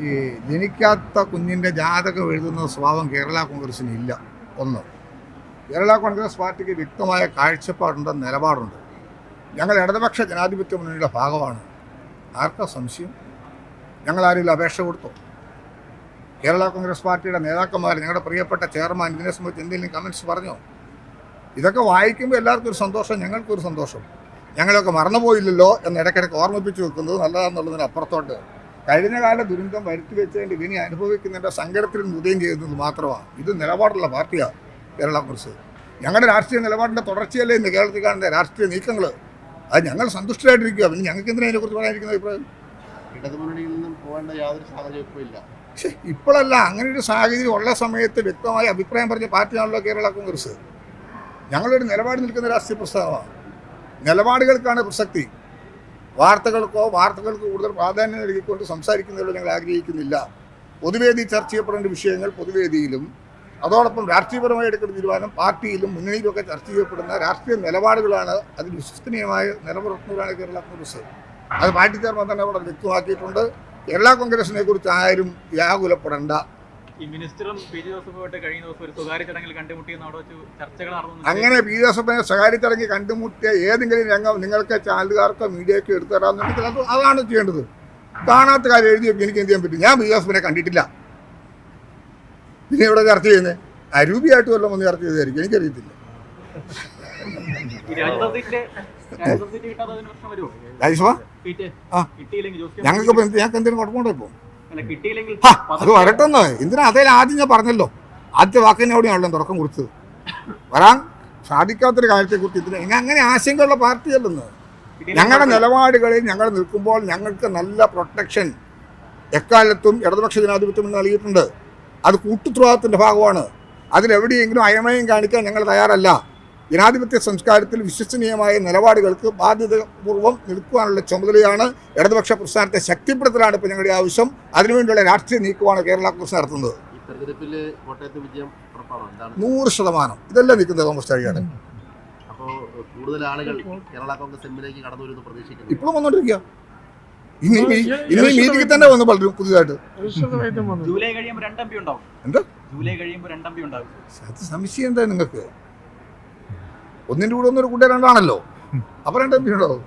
ഈ ജനിക്കാത്ത കുഞ്ഞിന്റെ ജാതകം എഴുതുന്ന സ്വഭാവം കേരള കോൺഗ്രസ്സിന് ഇല്ല. ഒന്ന്. കേരള കോൺഗ്രസ് പാർട്ടിക്ക് വ്യക്തമായ കാഴ്ചപ്പാടുണ്ട് നിലപാടുണ്ട്. ഞങ്ങൾ ഇടതുപക്ഷ ജനാധിപത്യ മുന്നണിയുടെ ഭാഗമാണ്. ആർക്കാ സംശയം? ഞങ്ങൾ ആരെങ്കിലും അപേക്ഷ കൊടുത്തു? കേരള കോൺഗ്രസ് പാർട്ടിയുടെ നേതാക്കന്മാർ ഞങ്ങളുടെ പ്രിയപ്പെട്ട ചെയർമാൻ ഇതിനെ സംബന്ധിച്ച് എന്തെങ്കിലും കമൻസ് പറഞ്ഞോ? ഇതൊക്കെ വായിക്കുമ്പോൾ എല്ലാവർക്കും ഒരു സന്തോഷം ഞങ്ങൾക്കൊരു സന്തോഷം. ഞങ്ങളൊക്കെ മറന്നുപോയില്ലല്ലോ എന്ന് ഇടയ്ക്കിടയ്ക്ക് ഓർമ്മിപ്പിച്ച് വെക്കുന്നത് നല്ലതാണെന്നുള്ളതിന് അപ്പുറത്തോട്ട് കഴിഞ്ഞ കാല ദുരന്തം വരുത്തി വെച്ചതിന്റെ ഇനി അനുഭവിക്കുന്നതിന്റെ സങ്കടത്തിൽ ഉദയം ചെയ്യുന്നത് മാത്രമാണ്. ഇത് നിലപാടുള്ള പാർട്ടിയാണ് കേരള കോൺഗ്രസ്. ഞങ്ങളുടെ രാഷ്ട്രീയ നിലപാടിന്റെ തുടർച്ചയല്ലേ ഇന്ന് കേരളത്തിൽ കാണുന്ന രാഷ്ട്രീയ നീക്കങ്ങൾ അത് ഞങ്ങൾ സന്തുഷ്ടരായിട്ടിരിക്കുക പിന്നെ ഞങ്ങൾക്ക് എന്തിനാ അതിനെക്കുറിച്ച് പറയാനിരിക്കുന്ന അഭിപ്രായം ഇടതുമുന്നണിയിൽ നിന്നും പോകേണ്ട യാതൊരു സാഹചര്യം ഇപ്പോൾ ഇല്ല. പക്ഷേ ഇപ്പോഴല്ല അങ്ങനെ ഒരു സാഹചര്യം ഉള്ള സമയത്ത് വ്യക്തമായ അഭിപ്രായം പറഞ്ഞ പാർട്ടിയാണല്ലോ കേരള കോൺഗ്രസ്. ഞങ്ങളൊരു നിലപാട് നിൽക്കുന്ന രാഷ്ട്രീയ പ്രസ്ഥാനമാണ്. നിലപാടുകൾക്കാണ് പ്രസക്തി. വാർത്തകൾക്കോ വാർത്തകൾക്ക് കൂടുതൽ പ്രാധാന്യം നൽകിക്കൊണ്ട് സംസാരിക്കുന്നതിലോ ഞങ്ങൾ ആഗ്രഹിക്കുന്നില്ല. പൊതുവേദി ചർച്ച ചെയ്യപ്പെടേണ്ട വിഷയങ്ങൾ പൊതുവേദിയിലും അതോടൊപ്പം രാഷ്ട്രീയപരമായി എടുക്കുന്ന തീരുമാനം പാർട്ടിയിലും മുന്നണിയിലുമൊക്കെ ചർച്ച ചെയ്യപ്പെടുന്ന രാഷ്ട്രീയ നിലപാടുകളാണ് അതിൽ വിശ്വസനീയമായ നിലനിർത്തുന്നതാണ് കേരള കോൺഗ്രസ്. അത് പാർട്ടി ചെയർമാൻ തന്നെ അവിടെ വ്യക്തമാക്കിയിട്ടുണ്ട്. കേരള കോൺഗ്രസിനെ കുറിച്ച് ആരും വ്യാകുലപ്പെടേണ്ട. ഈ മിനിസ്റ്ററും പി ജെ ജോസഫുമായിട്ട് കഴിഞ്ഞ ദിവസം ഒരു സ്വകാര്യ ചടങ്ങിൽ കണ്ടുമുട്ടിയെന്ന് അവിടെ വെച്ച് ചർച്ചകൾ നടന്നു അങ്ങനെ പി ജോസഫിനെ സ്വകാര്യ ചടങ്ങി കണ്ടുമുട്ടിയ ഏതെങ്കിലും രംഗം നിങ്ങൾക്ക് ചാനലുകാർക്കോ മീഡിയക്കോ എടുത്തു തരാമെന്നുണ്ടെങ്കിൽ അത് അതാണ് ചെയ്യേണ്ടത്. കാണാത്ത കാര്യം എഴുതി വെക്കും എനിക്ക് എന്ത് ചെയ്യാൻ പറ്റും? ഞാൻ പി ജോസഫിനെ കണ്ടിട്ടില്ല. പിന്നെ ഇവിടെ ചർച്ച ചെയ്യുന്നത് അരൂപിയായിട്ട് വല്ലതും ഒന്ന് ചർച്ച ചെയ്തായിരിക്കും. എനിക്കറിയത്തില്ല. ഞങ്ങൾക്ക് ഞങ്ങൾക്ക് എന്തെങ്കിലും കുഴപ്പമുണ്ടോ ഇപ്പോൾ അത് വരട്ടെന്ന്. എന്തിനാ? അതേ ആദ്യം ഞാൻ പറഞ്ഞല്ലോ. ആദ്യത്തെ വാക്കിനോട് ഞാൻ തുടക്കം കുറിച്ചത് വരാൻ സാധിക്കാത്തൊരു കാര്യത്തെക്കുറിച്ച് ഇതിന് ഇങ്ങനെ അങ്ങനെ ആശങ്കയുള്ള പാർട്ടിയല്ലെന്ന്. ഞങ്ങളുടെ നിലപാടുകളിൽ ഞങ്ങൾ നിൽക്കുമ്പോൾ ഞങ്ങൾക്ക് നല്ല പ്രൊട്ടക്ഷൻ എക്കാലത്തും ഇടതുപക്ഷ ജനാധിപത്യം നൽകിയിട്ടുണ്ട്. അത് കൂട്ടുത്തരവാദിത്തത്തിന്റെ ഭാഗമാണ്. അതിലെവിടെയെങ്കിലും അയമയം കാണിക്കാൻ ഞങ്ങൾ തയ്യാറല്ല. ജനാധിപത്യ സംസ്കാരത്തിൽ വിശ്വസനീയമായ നിലപാടുകൾക്ക് ബാധ്യതപൂർവം നിൽക്കുവാനുള്ള ചുമതലയാണ് ഇടതുപക്ഷ പ്രസ്ഥാനത്തെ ശക്തിപ്പെടുത്തലാണ് ഇപ്പോൾ ഞങ്ങളുടെ ആവശ്യം. അതിനുവേണ്ടിയുള്ള രാഷ്ട്രീയ നീക്കമാണ് കേരള കോൺഗ്രസ് നടത്തുന്നത്. നൂറ് ശതമാനം. ഇതെല്ലാം നിൽക്കുന്നത് തോമസ് ചാഴിയാണ് അപ്പോൾ കൂടുതൽ ആളുകൾ കേരള കോൺഗ്രസ് എമ്മിലേക്ക് കടന്നു വരുമെന്ന് പ്രതീക്ഷിക്കുന്നു. ഇപ്പോഴും വന്നോണ്ടിരിക്കുക തന്നെ വന്നു പലരും പുതിയതായിട്ട്. ജൂലൈ കഴിയുമ്പോൾ രണ്ടം പി ഉണ്ടാവും. എന്ത്? ജൂലൈ കഴിയുമ്പോൾ രണ്ടം പി ഉണ്ടാവും അത് സംശയം എന്താ നിങ്ങൾക്ക്? ഒന്നിന്റെ കൂടെ ഒന്നൊരു കൂട്ടുകാരണ്ടാണല്ലോ രണ്ടാണല്ലോ അപ്പൊ രണ്ടും ഉണ്ടാവും